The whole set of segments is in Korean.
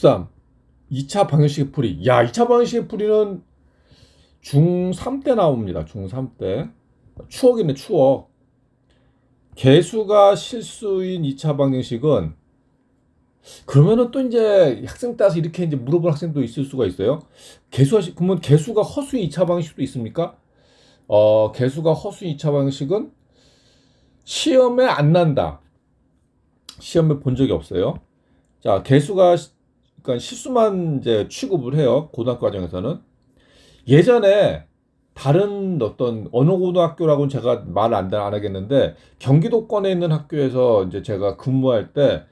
13. 2차 방정식의 풀이. 야, 2차 방정식의 풀이는 중3 때 나옵니다. 중3 때. 추억이네, 추억. 개수가 실수인 2차 방정식은 그러면은 또 이제 학생 따라서 이렇게 이제 물어볼 학생도 있을 수가 있어요. 개수가 시- 그러면 개수가 허수인 2차 방정식도 있습니까? 어, 개수가 허수인 2차 방정식은 시험에 안 난다. 시험에 본 적이 없어요. 자, 개수가 시- 그러니까 실수만 이제 취급을 해요. 고등학교 과정에서는. 예전에 다른 어떤 어느 고등학교라고는 제가 말 안 안 하겠는데 경기도권에 있는 학교에서 이제 제가 근무할 때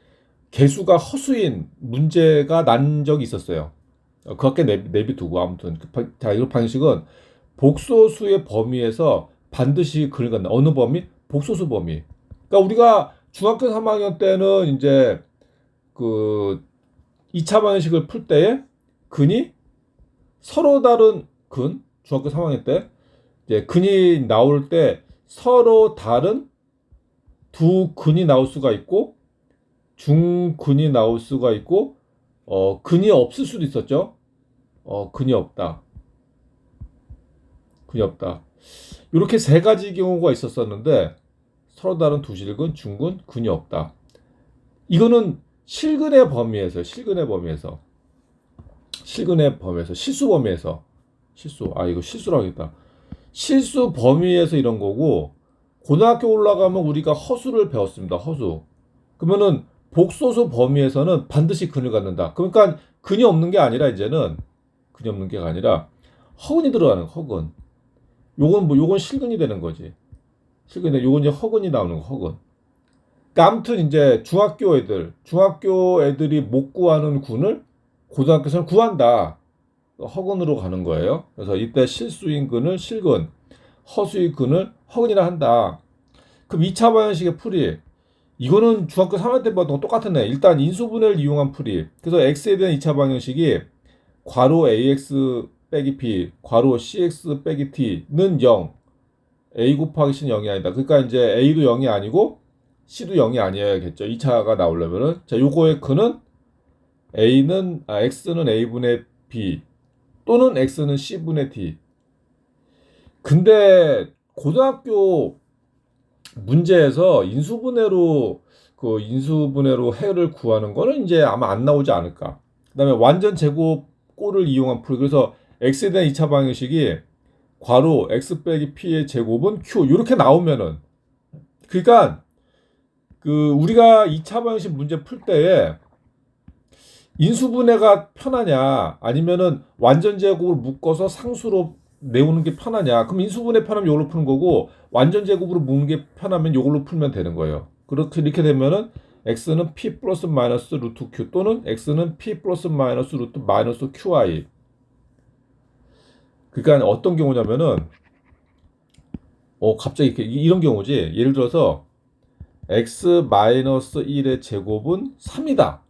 개수가 허수인 문제가 난 적이 있었어요. 어, 그 학교 내비, 내비 두고 아무튼 그 방- 자, 이 방식은 복소수의 범위에서 반드시 갖는 어느 범위? 복소수 범위. 그러니까 우리가 중학교 3학년 때는 이제 그 2차 방정식을 풀 때에 근이 서로 다른 근 중학교 3학년 때 이제 근이 나올 때 서로 다른 두 근이 나올 수가 있고 중근이 나올 수가 있고 어 근이 없을 수도 있었죠. 어 근이 없다. 근이 없다. 이렇게 세 가지 경우가 있었었는데 서로 다른 두실근, 중근, 근이 없다. 이거는 실근의 범위에서 실근의 범위에서 실근의 범위에서 실수 범위에서 실수 아 이거 실수라고 했다. 실수 범위에서 이런 거고 고등학교 올라가면 우리가 허수를 배웠습니다. 허수. 그러면은 복소수 범위에서는 반드시 근을 갖는다. 그러니까 근이 없는 게 아니라 이제는 근이 없는 게 아니라 허근이 들어가는 거, 허근. 요건 뭐 요건 실근이 되는 거지. 실근인데 요건 이제 허근이 나오는 거, 허근. 아무튼 이제 중학교 애들, 중학교 애들이 못 구하는 군을 고등학교에서는 구한다. 허근으로 가는 거예요. 그래서 이때 실수인 근을 실근, 허수인 근을 허근이라 한다. 그럼 2차 방정식의 풀이 이거는 중학교 3학년 때보다 똑같은 애. 일단 인수분해를 이용한 풀이. 그래서 x에 대한 2차 방정식이 괄호 ax 빼기 b, 괄호 cx 빼기 t는 0. a 곱하기 c는 0이 아니다. 그러니까 이제 a도 0이 아니고 c도 0이 아니어야겠죠. 2차가 나오려면은. 자, 요거의 근은 a는 아 x는 a분의 b 또는 x는 c분의 t. 근데 고등학교 문제에서 인수분해로 그 인수분해로 해를 구하는 거는 이제 아마 안 나오지 않을까. 그다음에 완전 제곱 꼴을 이용한 풀. 그래서 x에 대한 2차 방정식이 괄호 x 빼기 p의 제곱은 q 이렇게 나오면은 그러니까 그 우리가 2차 방정식 문제 풀 때에 인수분해가 편하냐 아니면은 완전 제곱을 묶어서 상수로 내오는 게 편하냐. 그럼 인수분해 편하면 이걸로 푸는 거고 완전 제곱으로 묶는 게 편하면 이걸로 풀면 되는 거예요. 그렇게 이렇게 되면은 x는 p 플러스 마이너스 루트 q 또는 x는 p 플러스 마이너스 루트 마이너스 qi. 그러니까 어떤 경우냐면은 어 갑자기 이렇게 이런 경우지. 예를 들어서 x 마이너스 1의 제곱은 3이다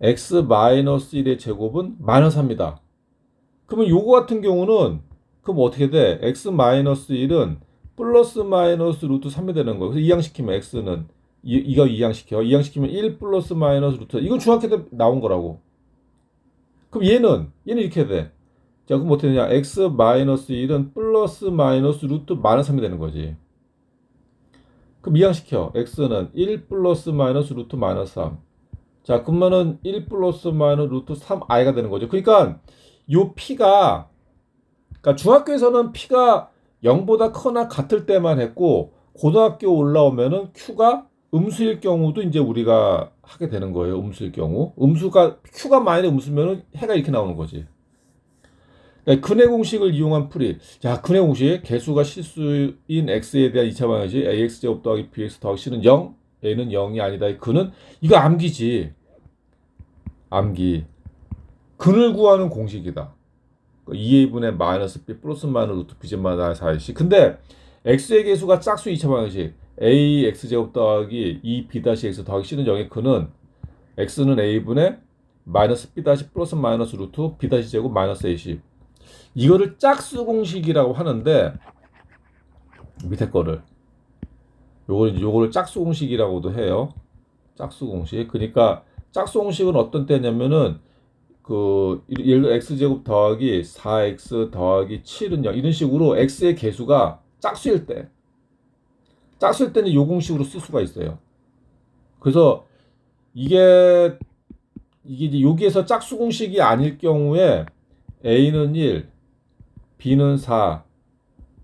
x 마이너스 1의 제곱은 마이너스 3이다 그러면 요거 같은 경우는 그럼 어떻게 돼? x 마이너스 1은 플러스 마이너스 루트 3이 되는 거예요. 그래서 이항시키면 x는 이, 이거 이항시켜. 이항시키면 1 플러스 마이너스 루트 이건 중학교 때 나온 거라고. 그럼 얘는 얘는 이렇게 돼. 자, 그럼 어떻게 되냐? x 마이너스 1은 플러스 마이너스 루트 마이너스 3이 되는 거지. 그럼 이항시켜. x는 1 플러스 마이너스 루트 마이너스 3. 자, 그러면은 1 플러스 마이너스 루트 3i가 되는 거죠. 그러니까 요 p가 그러니까 중학교에서는 p가 0보다 크거나 같을 때만 했고 고등학교 올라오면은 q가 음수일 경우도 이제 우리가 하게 되는 거예요. 음수일 경우. 음수가 q가 마이너스 음수면은 해가 이렇게 나오는 거지. 그러니까 근해 공식을 이용한 풀이. 자, 근해 공식 개수가 실수인 x에 대한 2차 방정식 ax 제곱 더하기 bx 더하기 c는 0, a는 0이 아니다. 그는 이거 암기지. 암기. 근을 구하는 공식이다. 2a분의 마이너스 b 플러스 마이너스 루트 b 제마다 4시. 근데 x의 개수가 짝수 2차 방정식 a x 제곱 더하기 2 b 다시 x 더하기 c는 0의 근은 x는 a분의 마이너스 b 다시 플러스 마이너스 루트 b 다시 제곱 마이너스 a10. 이거를 짝수 공식이라고 하는데 밑에 거를 요걸 요거를 짝수 공식이라고도 해요. 짝수 공식. 그러니까 짝수 공식은 어떤 때냐면은 그 예를 들어 x제곱 더하기 4x 더하기 7은 0 이런 식으로 x의 개수가 짝수일 때 짝수일 때는 요 공식으로 쓸 수가 있어요. 그래서 이게 이게 이제 여기에서 짝수 공식이 아닐 경우에 a는 1, b는 4,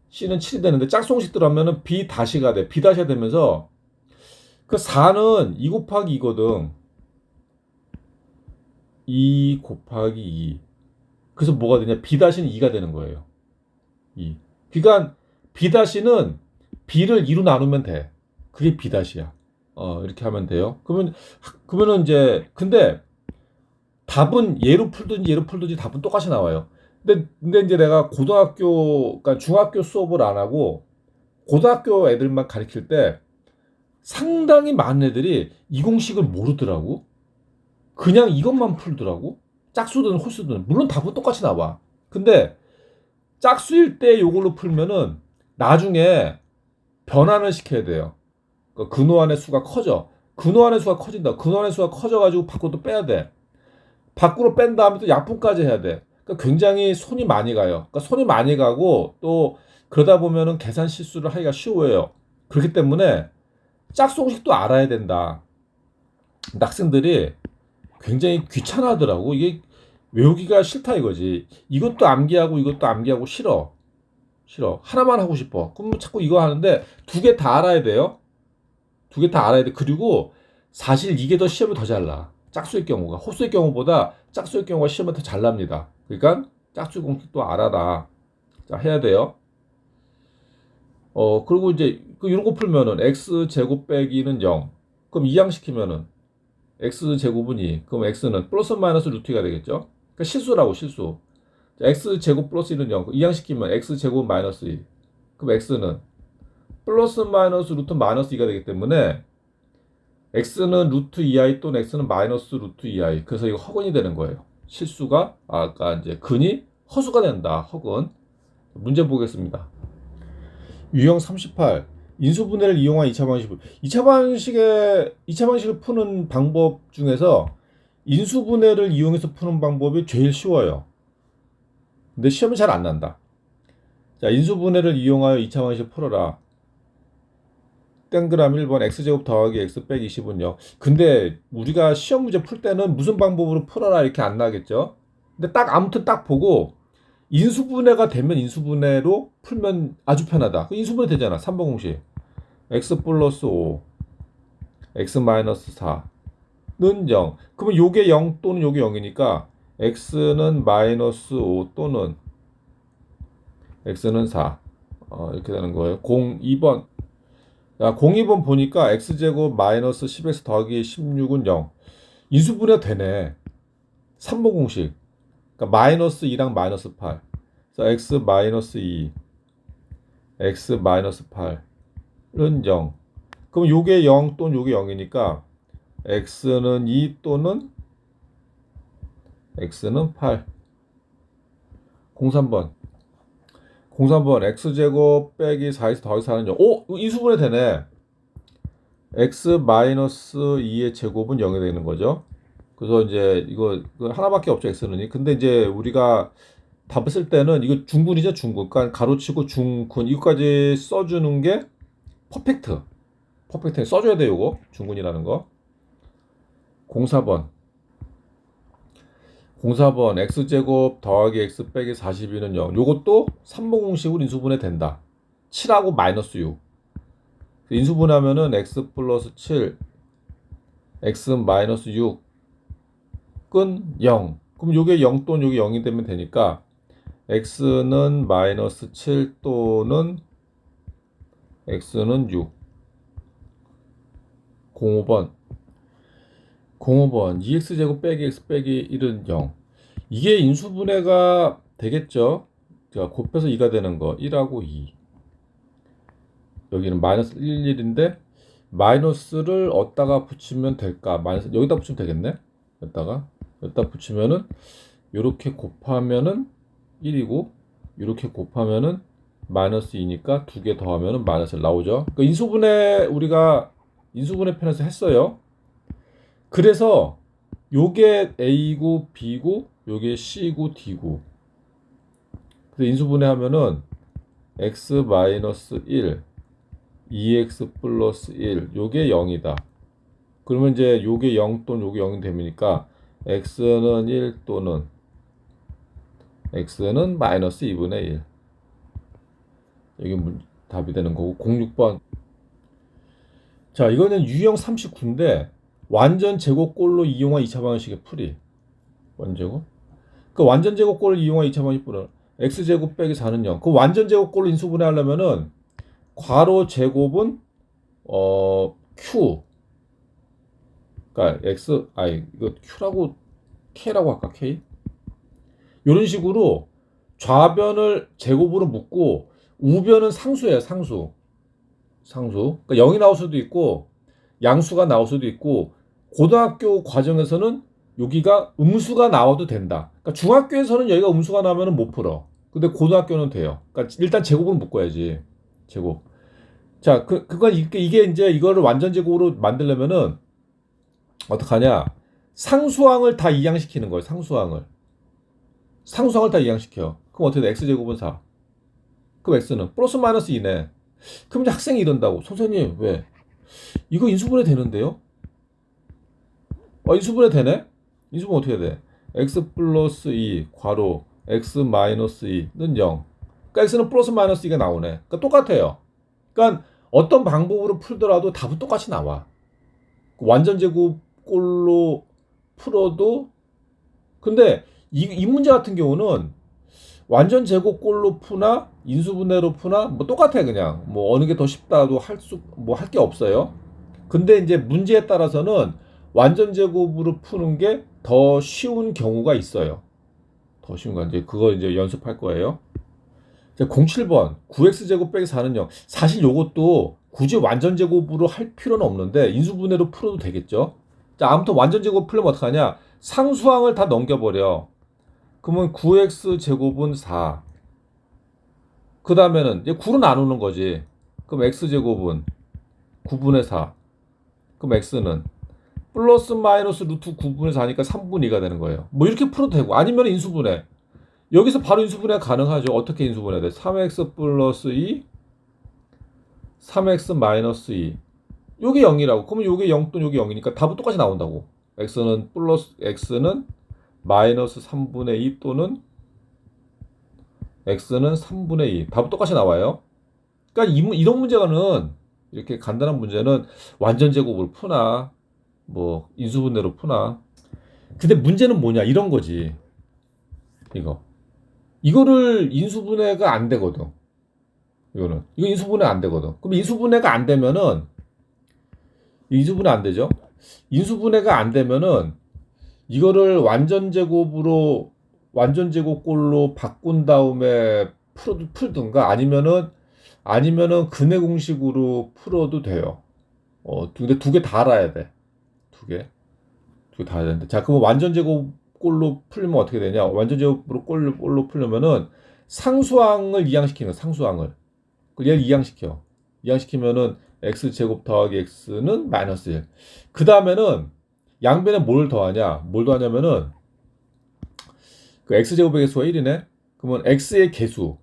c는 7이 되는데 짝수 공식 들어가면은 b 다시가 돼. b 다시가 되면서 그 4는 2 곱하기 2거든. 2 곱하기 2. 그래서 뭐가 되냐? b 다시는 2가 되는 거예요. 2. 그러니까 b 다시는 b를 2로 나누면 돼. 그게 b 다시야. 어, 이렇게 하면 돼요. 그러면 그러면은 이제 근데 답은 얘로 풀든지 얘로 풀든지 답은 똑같이 나와요. 근데 근데 이제 내가 고등학교 그러니까 중학교 수업을 안 하고 고등학교 애들만 가르칠 때 상당히 많은 애들이 이 공식을 모르더라고. 그냥 이것만 풀더라고. 짝수든 홀수든 물론 답은 똑같이 나와. 근데 짝수일 때 이걸로 풀면은 나중에 변환을 시켜야 돼요. 그 근호안의 수가 커져. 근호안의 수가 커진다. 근호안의 수가 커져가지고 밖으로 또 빼야 돼. 밖으로 뺀 다음에 또 약분까지 해야 돼. 그러니까 굉장히 손이 많이 가요. 그러니까 손이 많이 가고 또 그러다 보면은 계산 실수를 하기가 쉬워요. 그렇기 때문에 짝수 공식도 알아야 된다. 학생들이 굉장히 귀찮아하더라고. 이게 외우기가 싫다 이거지. 이것도 암기하고 이것도 암기하고 싫어. 싫어. 하나만 하고 싶어. 그럼 자꾸 이거 하는데 두 개 다 알아야 돼요. 두 개 다 알아야 돼. 그리고 사실 이게 더 시험이 더 잘 나. 짝수의 경우가 호수의 경우보다 짝수의 경우가 시험에 더 잘 납니다. 그러니까 짝수 공식도 알아라. 자, 해야 돼요. 어, 그리고 이제 그 이런 거 풀면은 x 제곱 빼기는 0. 그럼 이항시키면은 x 제곱은 2. 그럼 x는 플러스 마이너스 루트 2가 되겠죠? 그러니까 실수라고 실수. 자, x 제곱 플러스 1은 0. 이항시키면 x 제곱 마이너스 2. 그럼 x는 플러스 마이너스 루트 마이너스 2가 되기 때문에 x는 루트 2i 또는 x는 마이너스 루트 2i. 그래서 이거 허근이 되는 거예요. 실수가 아까 이제 근이 허수가 된다. 허근. 문제 보겠습니다. 유형 38. 인수분해를 이용한 2차 방식. 2차 방식의 2차 방식을 푸는 방법 중에서 인수분해를 이용해서 푸는 방법이 제일 쉬워요. 근데 시험이 잘 안 난다. 자, 인수분해를 이용하여 2차 방식을 풀어라. 땡그람 1번 x제곱 더하기 x 빼기 20은 0. 근데 우리가 시험 문제 풀 때는 무슨 방법으로 풀어라 이렇게 안 나겠죠? 근데 딱 아무튼 딱 보고 인수분해가 되면 인수분해로 풀면 아주 편하다. 그 인수분해 되잖아. 3번 공식. x 플러스 5, x 마이너스 4는 0. 그러면 요게 0 또는 요게 0이니까 x는 마이너스 5 또는 x는 4. 어, 이렇게 되는 거예요. 0, 2번. 야, 02번 보니까 x제곱 마이너스 10x 더하기 16은 0. 인수분해 되네. 3번 공식. 그러니까 마이너스 2랑 마이너스 8. 그래서 x 마이너스 2, x 마이너스 8은 0. 그럼 요게 0 또는 요게 0이니까 x는 2 또는 x는 8. 03번. 03번 x제곱 빼기 4x 더하기 4는 0. 오! 이거 인수분해 되네. x 마이너스 2의 제곱은 0이 되는 거죠. 그래서 이제 이거 하나밖에 없죠 x는. 근데 이제 우리가 답을 쓸 때는 이거 중군이죠 중군. 그러니까 가로치고 중군 이거까지 써주는 게 퍼펙트. 퍼펙트 써줘야 돼 요거 중군이라는 거. 04번. 04번 x제곱 더하기 x 빼기 42는 0. 요것도 3번 공식으로 인수분해 된다. 7하고 마이너스 6. 인수분하면은 x 플러스 7, x 마이너스 6은 0. 그럼 요게 0 또는 요게 0이 되면 되니까 x는 마이너스 7 또는 x는 6. 05번. 05번 2x제곱 빼기 x 빼기 1은 0 이게 인수분해가 되겠죠? 자 곱해서 2가 되는 거 1하고 2 여기는 마이너스 1, 1인데 마이너스를 어디다가 붙이면 될까? 마이너스 여기다 붙이면 되겠네? 여기다가. 여기다 붙이면은 요렇게 곱하면은 1이고 이렇게 곱하면은 마이너스 2니까 두 개 더하면은 마이너스 나오죠. 그러니까 인수분해 우리가 인수분해 편에서 했어요 그래서 요게 A고 B고 요게 C고 D고. 그래서 인수분해하면은 x 마이너스 1 2x 플러스 1 요게 0이다. 그러면 이제 요게 0 또는 요게 0이 되니까? X는 1 또는 x는 마이너스 2분의 1 여기 문, 답이 되는 거고 06번. 자 이거는 유형 39인데 완전 제곱꼴로 이용한 2차 방정식의 풀이. 완제곱? 그 완전 제곱꼴을 이용한 2차 방정식 풀은 x제곱 빼기 4는 0. 그 완전 제곱꼴로 인수분해하려면은 괄호 제곱은 어 q. 그러니까 x 아니 이거 q라고 k라고 할까 k? 이런 식으로 좌변을 제곱으로 묶고 우변은 상수예요 상수. 상수. 그러니까 0이 나올 수도 있고 양수가 나올 수도 있고 고등학교 과정에서는 여기가 음수가 나와도 된다. 그러니까 중학교에서는 여기가 음수가 나오면 못 풀어. 근데 고등학교는 돼요. 그러니까 일단 제곱으로 묶어야지. 제곱. 자, 그, 그건 이게, 이게 이제 이거를 완전 제곱으로 만들려면은 어떡하냐. 상수항을 다 이양시키는 거예요. 상수항을. 상수항을 다 이양시켜. 그럼 어떻게 돼? x제곱은 4. 그럼 x는 플러스 마이너스 2네. 그럼 이제 학생이 이런다고. 선생님, 왜? 이거 인수분해 되는데요? 어, 인수분해 되네? 인수분 어떻게 돼? x 플러스 2 괄호 x 마이너스 2는 0. 그러니까 x는 플러스 마이너스 2가 나오네. 그러니까 똑같아요. 그러니까 어떤 방법으로 풀더라도 답은 똑같이 나와. 완전 제곱꼴로 풀어도 근데 이, 이 문제 같은 경우는 완전 제곱꼴로 푸나 인수분해로 푸나 뭐 똑같아 그냥 뭐 어느 게 더 쉽다도 할 수 뭐 할 게 없어요. 근데 이제 문제에 따라서는 완전 제곱으로 푸는 게 더 쉬운 경우가 있어요. 더 쉬운 거 이제 그거 이제 연습할 거예요. 자, 07번 9x 제곱 빼기 4는 0. 사실 요것도 굳이 완전 제곱으로 할 필요는 없는데 인수분해로 풀어도 되겠죠. 자, 아무튼 완전 제곱 풀면 어떡하냐? 상수항을 다 넘겨버려. 그러면 9x 제곱은 4. 그 다음에는 이제 9로 나누는 거지. 그럼 x 제곱은 9분의 4. 그럼 x는 플러스 마이너스 루트 9분의 4니까 3분의 2가 되는 거예요. 뭐 이렇게 풀어도 되고 아니면 인수분해. 여기서 바로 인수분해 가능하죠. 어떻게 인수분해 돼? 3x 플러스 2 3x 마이너스 2 요게 0이라고. 그러면 요게 0 또는 요게 0이니까 답은 똑같이 나온다고. x는 플러스 x는 마이너스 3분의 2 또는 x는 3분의 2. 답은 똑같이 나와요. 그러니까 이, 이런 문제는 이렇게 간단한 문제는 완전 제곱으로 푸나 뭐 인수분해로 푸나. 근데 문제는 뭐냐 이런 거지. 이거. 이거를 인수분해가 안 되거든. 이거는 이거 인수분해 안 되거든. 그럼 인수분해가 안 되면은 인수분해 안 되죠. 인수분해가 안 되면은 이거를 완전 제곱으로 완전 제곱꼴로 바꾼 다음에 풀 풀든가 아니면은 아니면은 근해 공식으로 풀어도 돼요. 어, 근데 두 개 다 알아야 돼. 두 개. 두 개 다 되는데. 자, 그럼 완전 제곱꼴로 풀면 어떻게 되냐? 완전 제곱으로 꼴로, 꼴로 풀려면은 상수항을 이항시키는 상수항을. 그 얘를 이항시켜. 이항시키면은 x 제곱 더하기 x는 마이너스 1. 그 다음에는 양변에 뭘 더하냐? 뭘 더하냐면은 그 x 제곱의 개수가 1이네. 그러면 x의 개수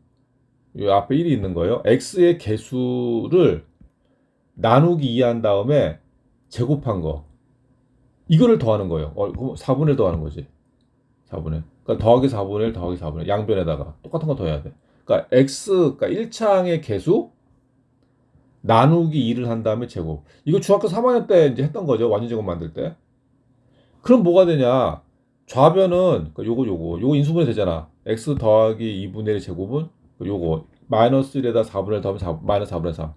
이 앞에 1이 있는 거예요. x의 개수를 나누기 2한 다음에 제곱한 거. 이거를 더하는 거예요. 어, 4분의 1 더하는 거지. 4분의 1. 그러니까 더하기 4분의 1 더하기 4분의 1. 양변에다가 똑같은 거 더해야 돼. 그러니까 x 그러니까 1창의 개수 나누기 2를 한 다음에 제곱. 이거 중학교 3학년 때 이제 했던 거죠. 완전 제곱 만들 때. 그럼 뭐가 되냐? 좌변은 그러니까 요거 요거 요거 인수분해 되잖아. x 더하기 2분의 1 제곱은 요거 마이너스 1에다 4분의 1 더하면 4, 마이너스 4분의 3.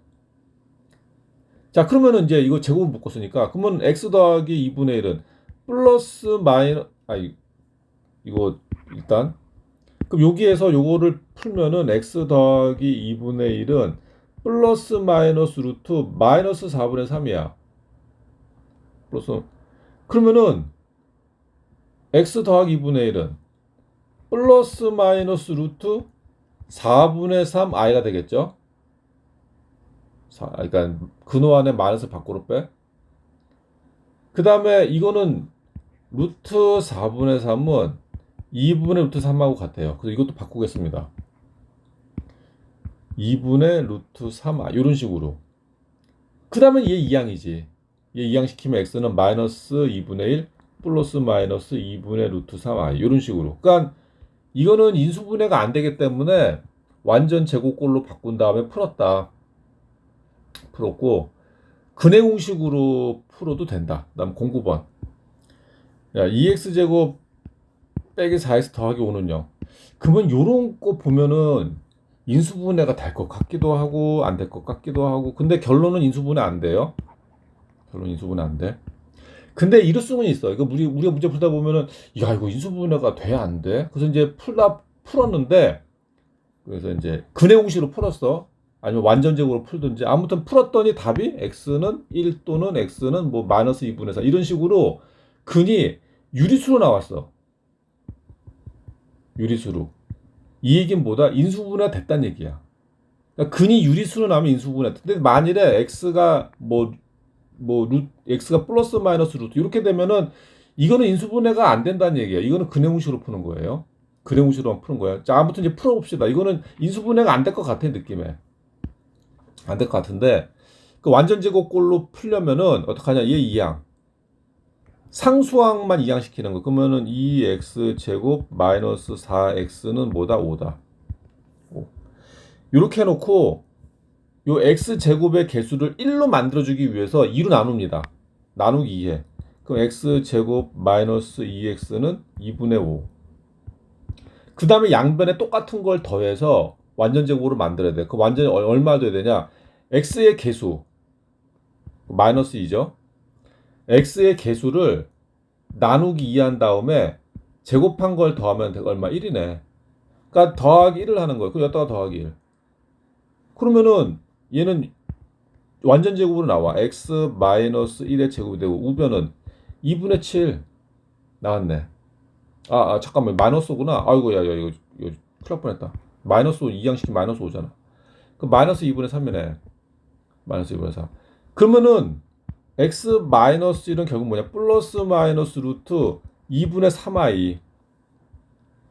자 그러면은 이제 이거 제곱을 묶었으니까 그러면 x 더하기 2분의 1은 플러스 마이너 아니 이거 일단 그럼 여기에서 요거를 풀면은 x 더하기 2분의 1은 플러스 마이너스 루트 마이너스 4분의 3이야. 플러스 그러면은 x 더하기 2분의 1은 플러스 마이너스 루트 4분의 3 i가 되겠죠? 4, 그러니까 근호 안에 마이너스 밖으로 빼. 그 다음에 이거는 루트 4분의 3은 2분의 루트 3하고 같아요. 그래서 이것도 바꾸겠습니다. 2분의 루트 3 아 이런 식으로. 그 다음에 얘 2항이지. 얘 2항 시키면 x는 마이너스 2분의 1 플러스 마이너스 2분의 루트 3 아 이런 식으로. 그러니까 이거는 인수분해가 안 되기 때문에 완전 제곱꼴로 바꾼 다음에 풀었다. 풀었고 근해 공식으로 풀어도 된다. 그다음 09번. 야, 2x 제곱 빼기 4x 더하기 5는 0. 그러면 요런 거 보면은 인수분해가 될 것 같기도 하고 안 될 것 같기도 하고 근데 결론은 인수분해 안 돼요. 결론 인수분해 안 돼. 근데 이럴 수는 있어. 이거 우리 우리가 문제 풀다 보면은 야 이거 인수분해가 돼 안 돼? 그래서 이제 풀다 풀었는데 그래서 이제 근해 공식으로 풀었어. 아니면 완전적으로 풀든지 아무튼 풀었더니 답이 x는 1 또는 x는 뭐 마이너스 2분의 4 이런 식으로 근이 유리수로 나왔어. 유리수로. 이 얘기는 뭐다? 인수분해가 됐다는 얘기야. 그러니까 근이 유리수로 나면 인수분해. 근데 만일에 x가 뭐, 뭐, 루, x가 플러스 마이너스 루트 이렇게 되면은 이거는 인수분해가 안 된다는 얘기야. 이거는 근해공식으로 푸는 거예요. 근해공식으로만 푸는 거야. 자, 아무튼 이제 풀어 봅시다. 이거는 인수분해가 안 될 것 같아, 느낌에. 안 될 것 같은데, 그 완전 제곱꼴로 풀려면은 어떡하냐? 얘 2항. 상수항만 이항시키는 거. 그러면은 2x 제곱 마이너스 4x는 뭐다? 5다. 5. 이렇게 해놓고 요 x 제곱의 개수를 1로 만들어주기 위해서 2로 나눕니다. 나누기 2해. 그럼 x 제곱 마이너스 2x는 2분의 5. 그 다음에 양변에 똑같은 걸 더해서 완전 제곱으로 만들어야 돼. 그 완전히 얼- 얼마 돼야 되냐? x의 개수 마이너스 2죠. x의 개수를 나누기 2 한 다음에 제곱한 걸 더하면 돼- 얼마? 1이네. 그러니까 더하기 1을 하는 거예요. 그럼 여기다가 더하기 1. 그러면은 얘는 완전 제곱으로 나와. x 마이너스 1의 제곱이 되고 우변은 2분의 7 나왔네. 아, 아 잠깐만 마이너스구나. 아이고 야, 야 이거 이거 큰일 날 뻔했다. 마이너스 5 2양식이 마이너스 5잖아. 그 마이너스 2분의 3이네. 마이너스 2분의 3. 그러면은 x 마이너스 1은 결국 뭐냐? 플러스 마이너스 루트 2분의 3i.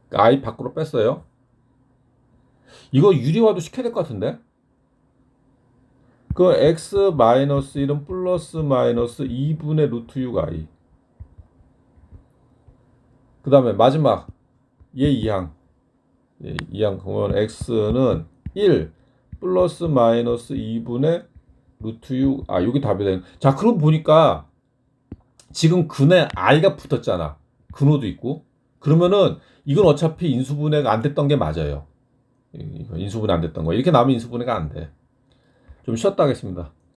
그러니까 i 밖으로 뺐어요. 이거 유리화도 시켜야 될 것 같은데? 그 x 마이너스 1은 플러스 마이너스 2분의 루트 6i. 그 다음에 마지막 얘 2항. 예, 2항 그러면 x는 1 플러스 마이너스 2분의 루트 6. 아, 여기 답이 되는. 자, 그럼 보니까 지금 근에 i가 붙었잖아. 근호도 있고. 그러면은 이건 어차피 인수분해가 안 됐던 게 맞아요. 인수분해 안 됐던 거. 이렇게 나오면 인수분해가 안 돼. 좀 쉬었다 하겠습니다.